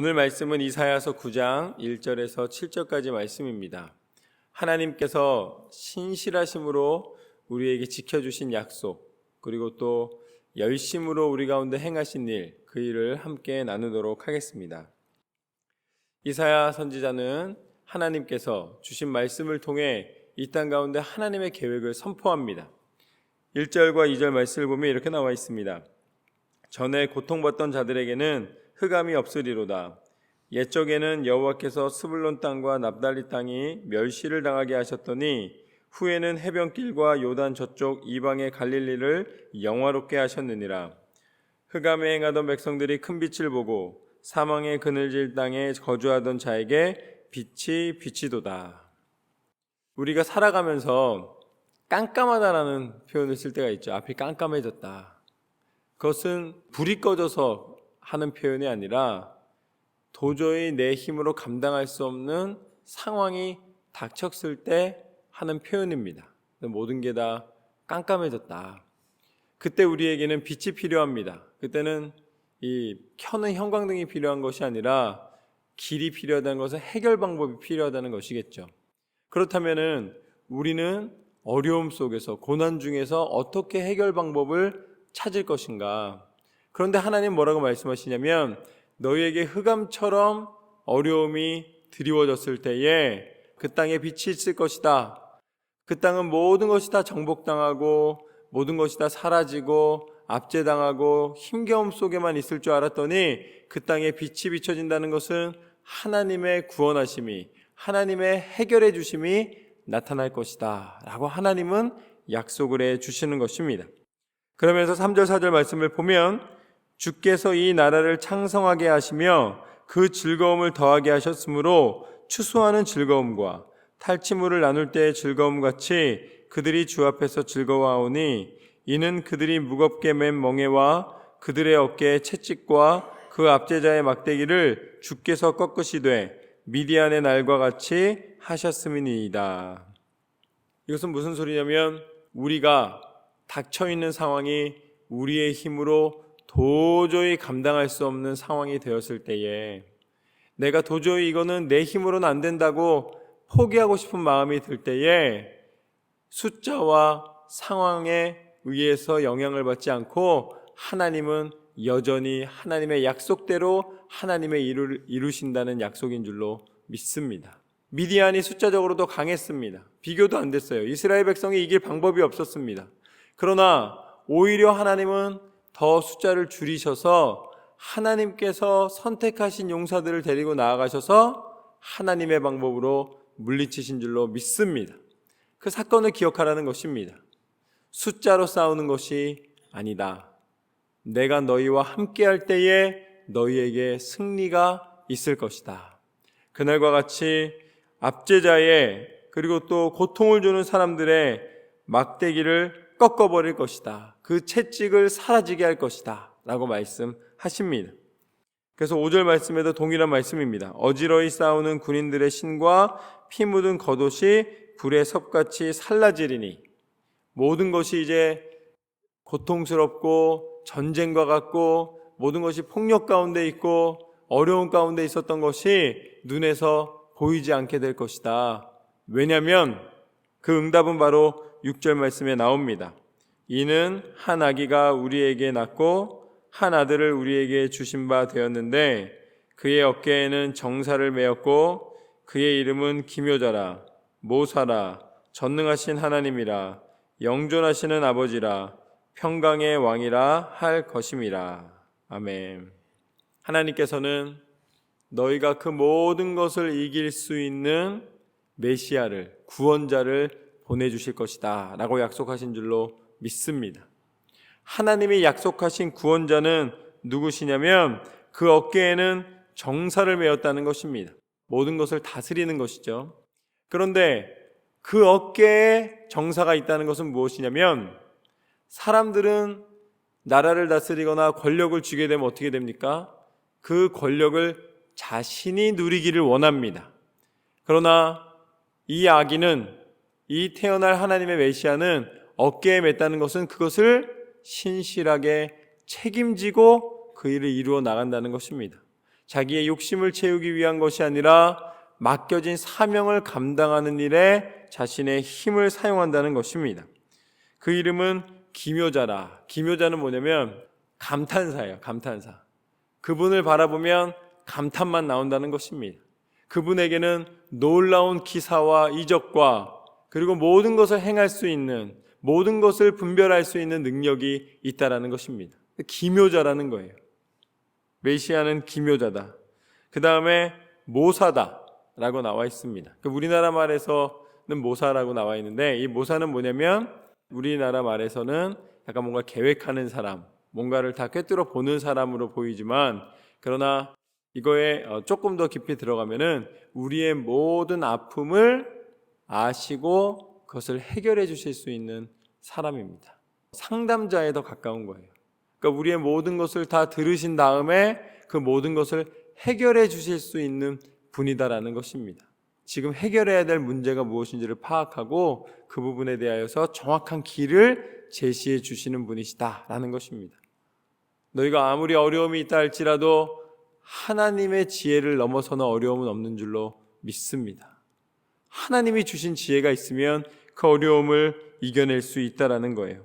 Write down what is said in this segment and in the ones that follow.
오늘 말씀은 이사야서 9장 1절에서 7절까지 말씀입니다. 하나님께서 신실하심으로 우리에게 지켜주신 약속, 그리고 또 열심으로 우리 가운데 행하신 일, 그 일을 함께 나누도록 하겠습니다. 이사야 선지자는 하나님께서 주신 말씀을 통해 이 땅 가운데 하나님의 계획을 선포합니다. 1절과 2절 말씀을 보면 이렇게 나와 있습니다. 전에 고통받던 자들에게는 흑암이 없으리로다. 옛적에는 여호와께서 스불론 땅과 납달리 땅이 멸시를 당하게 하셨더니 후에는 해변길과 요단 저쪽 이방의 갈릴리를 영화롭게 하셨느니라. 흑암에 행하던 백성들이 큰 빛을 보고 사망의 그늘질 땅에 거주하던 자에게 빛이 비치도다. 우리가 살아가면서 깜깜하다라는 표현을 쓸 때가 있죠. 앞이 깜깜해졌다. 그것은 불이 꺼져서 하는 표현이 아니라 도저히 내 힘으로 감당할 수 없는 상황이 닥쳤을 때 하는 표현입니다. 모든 게 다 깜깜해졌다. 그때 우리에게는 빛이 필요합니다. 그때는 이 켜는 형광등이 필요한 것이 아니라 길이 필요하다는 것은 해결 방법이 필요하다는 것이겠죠. 그렇다면은 우리는 어려움 속에서 고난 중에서 어떻게 해결 방법을 찾을 것인가? 그런데 하나님 뭐라고 말씀하시냐면 너희에게 흑암처럼 어려움이 드리워졌을 때에 그 땅에 빛이 있을 것이다. 그 땅은 모든 것이 다 정복당하고 모든 것이 다 사라지고 압제당하고 힘겨움 속에만 있을 줄 알았더니 그 땅에 빛이 비춰진다는 것은 하나님의 구원하심이 하나님의 해결해 주심이 나타날 것이다. 라고 하나님은 약속을 해 주시는 것입니다. 그러면서 3절, 4절 말씀을 보면 주께서 이 나라를 창성하게 하시며 그 즐거움을 더하게 하셨으므로 추수하는 즐거움과 탈취물을 나눌 때의 즐거움 같이 그들이 주 앞에서 즐거워하오니 이는 그들이 무겁게 맨 멍에와 그들의 어깨에 채찍과 그 압제자의 막대기를 주께서 꺾으시되 미디안의 날과 같이 하셨음이니이다. 이것은 무슨 소리냐면 우리가 닥쳐 있는 상황이 우리의 힘으로 도저히 감당할 수 없는 상황이 되었을 때에 내가 도저히 이거는 내 힘으로는 안 된다고 포기하고 싶은 마음이 들 때에 숫자와 상황에 의해서 영향을 받지 않고 하나님은 여전히 하나님의 약속대로 하나님의 이루, 이루신다는 약속인 줄로 믿습니다. 미디안이 숫자적으로도 강했습니다. 비교도 안 됐어요. 이스라엘 백성이 이길 방법이 없었습니다. 그러나 오히려 하나님은 더 숫자를 줄이셔서 하나님께서 선택하신 용사들을 데리고 나아가셔서 하나님의 방법으로 물리치신 줄로 믿습니다. 그 사건을 기억하라는 것입니다. 숫자로 싸우는 것이 아니다. 내가 너희와 함께 할 때에 너희에게 승리가 있을 것이다. 그날과 같이 압제자의 그리고 또 고통을 주는 사람들의 막대기를 꺾어버릴 것이다. 그 채찍을 사라지게 할 것이다. 라고 말씀하십니다. 그래서 5절 말씀에도 동일한 말씀입니다. 어지러이 싸우는 군인들의 신과 피 묻은 겉옷이 불의 섭같이 살라지리니 모든 것이 이제 고통스럽고 전쟁과 같고 모든 것이 폭력 가운데 있고 어려운 가운데 있었던 것이 눈에서 보이지 않게 될 것이다. 왜냐하면 그 응답은 바로 6절 말씀에 나옵니다. 이는 한 아기가 우리에게 낳고 한 아들을 우리에게 주신 바 되었는데 그의 어깨에는 정사를 메었고 그의 이름은 기묘자라 모사라 전능하신 하나님이라 영존하시는 아버지라 평강의 왕이라 할 것임이라 아멘. 하나님께서는 너희가 그 모든 것을 이길 수 있는 메시아를 구원자를 보내주실 것이다 라고 약속하신 줄로 믿습니다. 하나님이 약속하신 구원자는 누구시냐면 그 어깨에는 정사를 메었다는 것입니다. 모든 것을 다스리는 것이죠. 그런데 그 어깨에 정사가 있다는 것은 무엇이냐면 사람들은 나라를 다스리거나 권력을 쥐게 되면 어떻게 됩니까? 그 권력을 자신이 누리기를 원합니다. 그러나 이 아기는 이 태어날 하나님의 메시아는 어깨에 맸다는 것은 그것을 신실하게 책임지고 그 일을 이루어 나간다는 것입니다. 자기의 욕심을 채우기 위한 것이 아니라 맡겨진 사명을 감당하는 일에 자신의 힘을 사용한다는 것입니다. 그 이름은 기묘자라. 기묘자는 뭐냐면 감탄사예요. 감탄사. 그분을 바라보면 감탄만 나온다는 것입니다. 그분에게는 놀라운 기사와 이적과 그리고 모든 것을 행할 수 있는 모든 것을 분별할 수 있는 능력이 있다라는 것입니다. 기묘자라는 거예요. 메시아는 기묘자다. 그 다음에 모사다라고 나와 있습니다. 그 우리나라 말에서는 모사라고 나와 있는데 이 모사는 뭐냐면 우리나라 말에서는 약간 뭔가 계획하는 사람, 뭔가를 다 꿰뚫어 보는 사람으로 보이지만 그러나 이거에 어, 조금 더 깊이 들어가면은 우리의 모든 아픔을 아시고 그것을 해결해 주실 수 있는 사람입니다. 상담자에 더 가까운 거예요. 그러니까 우리의 모든 것을 다 들으신 다음에 그 모든 것을 해결해 주실 수 있는 분이다라는 것입니다. 지금 해결해야 될 문제가 무엇인지를 파악하고 그 부분에 대하여서 정확한 길을 제시해 주시는 분이시다라는 것입니다. 너희가 아무리 어려움이 있다 할지라도 하나님의 지혜를 넘어서는 어려움은 없는 줄로 믿습니다. 하나님이 주신 지혜가 있으면 그 어려움을 이겨낼 수 있다라는 거예요.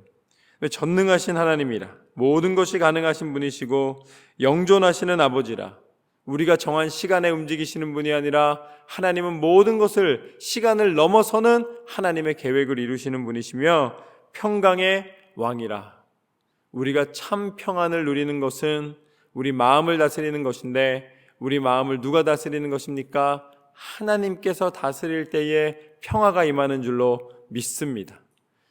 전능하신 하나님이라 모든 것이 가능하신 분이시고 영존하시는 아버지라 우리가 정한 시간에 움직이시는 분이 아니라 하나님은 모든 것을 시간을 넘어서는 하나님의 계획을 이루시는 분이시며 평강의 왕이라 우리가 참 평안을 누리는 것은 우리 마음을 다스리는 것인데 우리 마음을 누가 다스리는 것입니까? 하나님께서 다스릴 때에 평화가 임하는 줄로 믿습니다.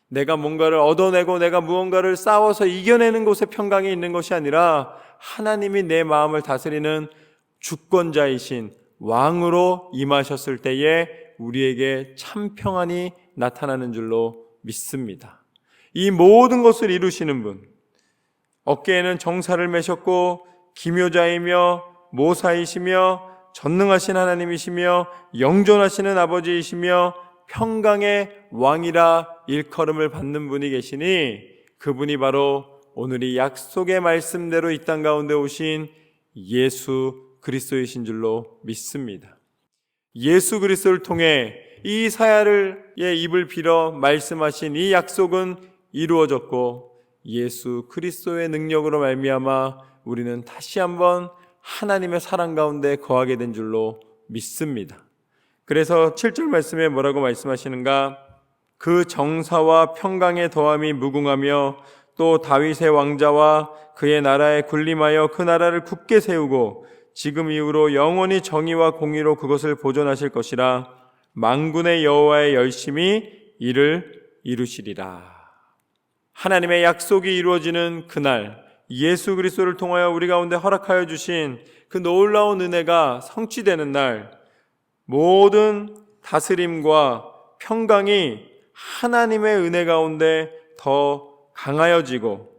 내가 뭔가를 얻어내고 내가 무언가를 싸워서 이겨내는 곳에 평강이 있는 것이 아니라 하나님이 내 마음을 다스리는 주권자이신 왕으로 임하셨을 때에 우리에게 참 평안이 나타나는 줄로 믿습니다. 이 모든 것을 이루시는 분, 어깨에는 정사를 매셨고 기묘자이며 모사이시며 전능하신 하나님이시며 영존하시는 아버지이시며 평강의 왕이라 일컬음을 받는 분이 계시니 그분이 바로 오늘 이 약속의 말씀대로 이 땅 가운데 오신 예수 그리스도이신 줄로 믿습니다. 예수 그리스도를 통해 이 사야를 의 입을 빌어 말씀하신 이 약속은 이루어졌고 예수 그리스도의 능력으로 말미암아 우리는 다시 한번 하나님의 사랑 가운데 거하게 된 줄로 믿습니다. 그래서 7절 말씀에 뭐라고 말씀하시는가? 그 정사와 평강의 더함이 무궁하며 또 다윗의 왕자와 그의 나라에 군림하여 그 나라를 굳게 세우고 지금 이후로 영원히 정의와 공의로 그것을 보존하실 것이라 망군의 여호와의 열심히 이를 이루시리라. 하나님의 약속이 이루어지는 그날 예수 그리스도를 통하여 우리 가운데 허락하여 주신 그 놀라운 은혜가 성취되는 날 모든 다스림과 평강이 하나님의 은혜 가운데 더 강하여지고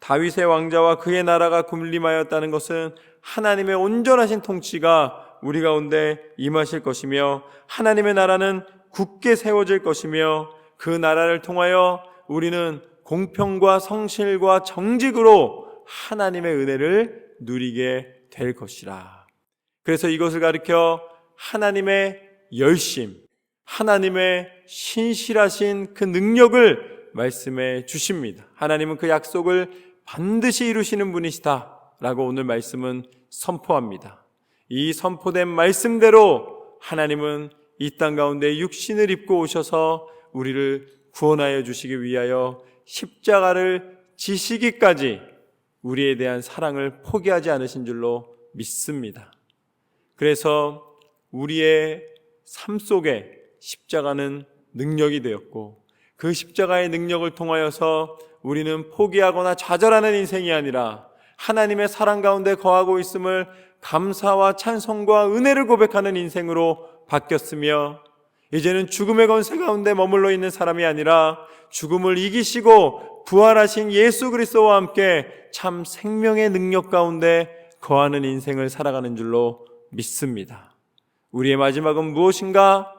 다윗의 왕자와 그의 나라가 군림하였다는 것은 하나님의 온전하신 통치가 우리 가운데 임하실 것이며 하나님의 나라는 굳게 세워질 것이며 그 나라를 통하여 우리는 공평과 성실과 정직으로 하나님의 은혜를 누리게 될 것이라. 그래서 이것을 가리켜 하나님의 열심, 하나님의 신실하신 그 능력을 말씀해 주십니다. 하나님은 그 약속을 반드시 이루시는 분이시다. 라고 오늘 말씀은 선포합니다. 이 선포된 말씀대로 하나님은 이 땅 가운데 육신을 입고 오셔서 우리를 구원하여 주시기 위하여 십자가를 지시기까지 우리에 대한 사랑을 포기하지 않으신 줄로 믿습니다. 그래서 우리의 삶 속에 십자가는 능력이 되었고 그 십자가의 능력을 통하여서 우리는 포기하거나 좌절하는 인생이 아니라 하나님의 사랑 가운데 거하고 있음을 감사와 찬송과 은혜를 고백하는 인생으로 바뀌었으며 이제는 죽음의 건세 가운데 머물러 있는 사람이 아니라 죽음을 이기시고 부활하신 예수 그리스도와 함께 참 생명의 능력 가운데 거하는 인생을 살아가는 줄로 믿습니다. 우리의 마지막은 무엇인가?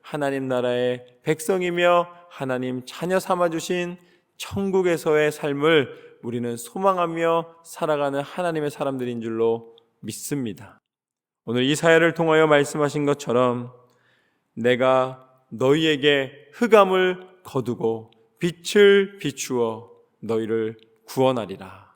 하나님 나라의 백성이며 하나님 자녀 삼아 주신 천국에서의 삶을 우리는 소망하며 살아가는 하나님의 사람들인 줄로 믿습니다. 오늘 이 사회를 통하여 말씀하신 것처럼 내가 너희에게 흑암을 거두고 빛을 비추어 너희를 구원하리라.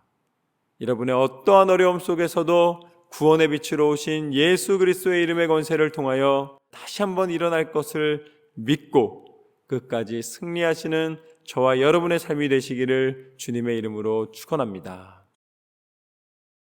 여러분의 어떠한 어려움 속에서도 구원의 빛으로 오신 예수 그리스도의 이름의 권세를 통하여 다시 한번 일어날 것을 믿고 끝까지 승리하시는 저와 여러분의 삶이 되시기를 주님의 이름으로 축원합니다.